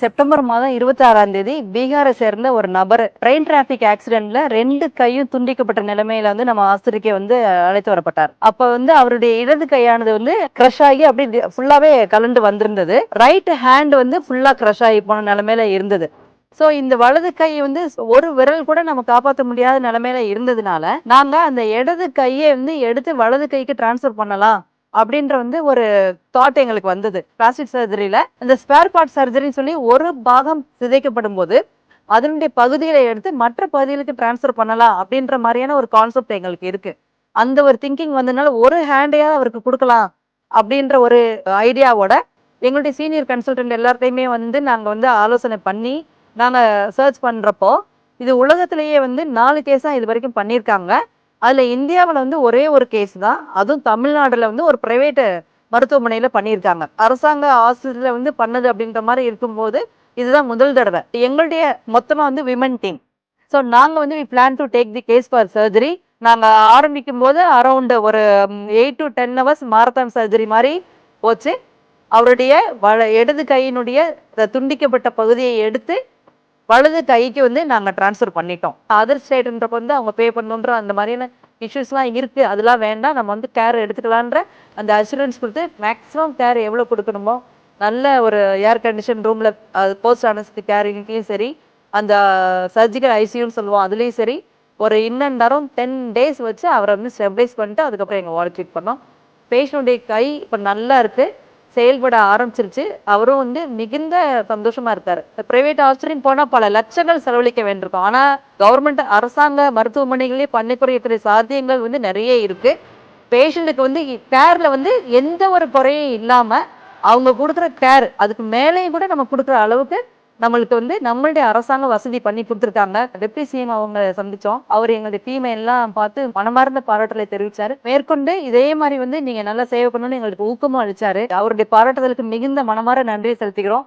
September மாதம் இருபத்தி ஆறாம் தேதி பீகாரை சேர்ந்த ஒரு நபர் ட்ரெயின் டிராபிக் ஆக்சிடென்ட்ல ரெண்டு கையும் துண்டிக்கப்பட்ட நிலைமையில வந்து நம்ம ஆஸ்திரிக்கை வந்து அழைத்து வரப்பட்டார். அப்ப வந்து அவருடைய இடது கையானது வந்து கிரஷ் ஆகி அப்படி ஃபுல்லாவே கலண்டு வந்திருந்தது. ரைட் ஹேண்ட் வந்து ஃபுல்லா கிரஷ் ஆகி போன நிலைமையில இருந்தது. சோ இந்த வலது கை வந்து ஒரு விரல் கூட நம்ம காப்பாற்ற முடியாத நிலைமையில இருந்ததுனால நாங்க அந்த இடது கையை வந்து எடுத்து வலது கைக்கு டிரான்ஸ்ஃபர் பண்ணலாம். அப்படின்ற வந்து ஒரு தாட் எங்களுக்கு வந்தது. பிளாஸ்டிக் சர்ஜரியில இந்த ஸ்பேர் பார்ட் சர்ஜரின்னு சொல்லி ஒரு பாகம் சிதைக்கப்படும் போது அதனுடைய பகுதிகளை எடுத்து மற்ற பகுதிகளுக்கு டிரான்ஸ்ஃபர் பண்ணலாம் அப்படின்ற மாதிரியான ஒரு கான்செப்ட் எங்களுக்கு இருக்கு. அந்த ஒரு திங்கிங் வந்ததுனால ஒரு ஹேண்டையாவது அவருக்கு கொடுக்கலாம் அப்படின்ற ஒரு ஐடியாவோட எங்களுடைய சீனியர் கன்சல்டன்ட் எல்லார்ட்டையுமே வந்து நாங்கள் வந்து ஆலோசனை பண்ணி நாங்கள் சர்ச் பண்ணுறப்போ இது உலகத்திலேயே வந்து நாலு கேஸாக இது வரைக்கும் பண்ணியிருக்காங்க. அதில் இந்தியாவில் வந்து ஒரே ஒரு கேஸ் தான். அதுவும் தமிழ்நாடுல வந்து ஒரு ப்ரைவேட்டு மருத்துவமனையில் பண்ணியிருக்காங்க. அரசாங்க ஆஸ்பத்திரியில் வந்து பண்ணது அப்படின்ற மாதிரி இருக்கும்போது இதுதான் முதல் தடவை. எங்களுடைய மொத்தமாக வந்து விமன் டீம் ஸோ நாங்கள் வந்து plan to take the case for surgery நாங்கள் ஆரம்பிக்கும் போது அரௌண்ட் ஒரு eight to ten hours marathon surgery மாதிரி போச்சு. அவருடைய வல இடது கையினுடைய துண்டிக்கப்பட்ட பகுதியை எடுத்து வலது கைக்கு வந்து நாங்கள் ட்ரான்ஸ்ஃபர் பண்ணிட்டோம். அதர் ஸ்டேட்ன்றப்ப வந்து அவங்க பே பண்ணணுன்ற அந்த மாதிரியான இஷ்யூஸ்லாம் இருக்குது அதெல்லாம் வேண்டாம். நம்ம வந்து கேர் எடுத்துக்கலான்ற அந்த அசூரன்ஸ் கொடுத்து மேக்ஸிமம் கேர் எவ்வளோ கொடுக்கணுமோ நல்ல ஒரு ஏர் கண்டிஷன் ரூமில் போஸ்ட் அனஸ்தி கேரிங்லேயும் சரி அந்த சர்ஜிக்கல் ஐசியூன்னு சொல்லுவோம் அதுலேயும் சரி ஒரு இன் அண்ட் டென் டேஸ் வச்சு அவரை வந்து ஸ்டெபிலைஸ் பண்ணிட்டு அதுக்கப்புறம் எங்கள் வார்டு ட்ரீட் பண்ணோம். பேஷண்ட்டுடைய கை இப்போ நல்லா இருக்குது செயல்பட ஆரம்பிச்சிருச்சு. அவரும் வந்து மிகுந்த சந்தோஷமா இருக்காரு. பிரைவேட் ஹாஸ்பிட்டல் போனா பல லட்சங்கள் செலவழிக்க வேண்டியிருக்கும். ஆனா கவர்மெண்ட் அரசாங்க மருத்துவமனைகளே பண்ணக்கூடிய சாத்தியங்கள் வந்து நிறைய இருக்கு. பேஷண்ட்டுக்கு வந்து கேர்ல வந்து எந்த ஒரு குறையும் இல்லாம அவங்க கொடுக்குற கேர் அதுக்கு மேலேயும் கூட நம்ம கொடுக்குற அளவுக்கு நம்மளுக்கு வந்து நம்மளுடைய அரசாங்கம் வசதி பண்ணி கொடுத்துருக்காங்க. டெப்டி சிஎம் அவங்க சந்திச்சோம். அவர் எங்களுடைய டீமை எல்லாம் பார்த்து மனமார்ந்த பாராட்டுதலை தெரிவிச்சாரு. மேற்கொண்டு இதே மாதிரி வந்து நீங்க நல்லா சேவை பண்ணணும்னு எங்களுக்கு ஊக்கமும் அளிச்சாரு. அவருடைய பாராட்டுதலுக்கு மிகுந்த மனமார நன்றியை செலுத்துகிறோம்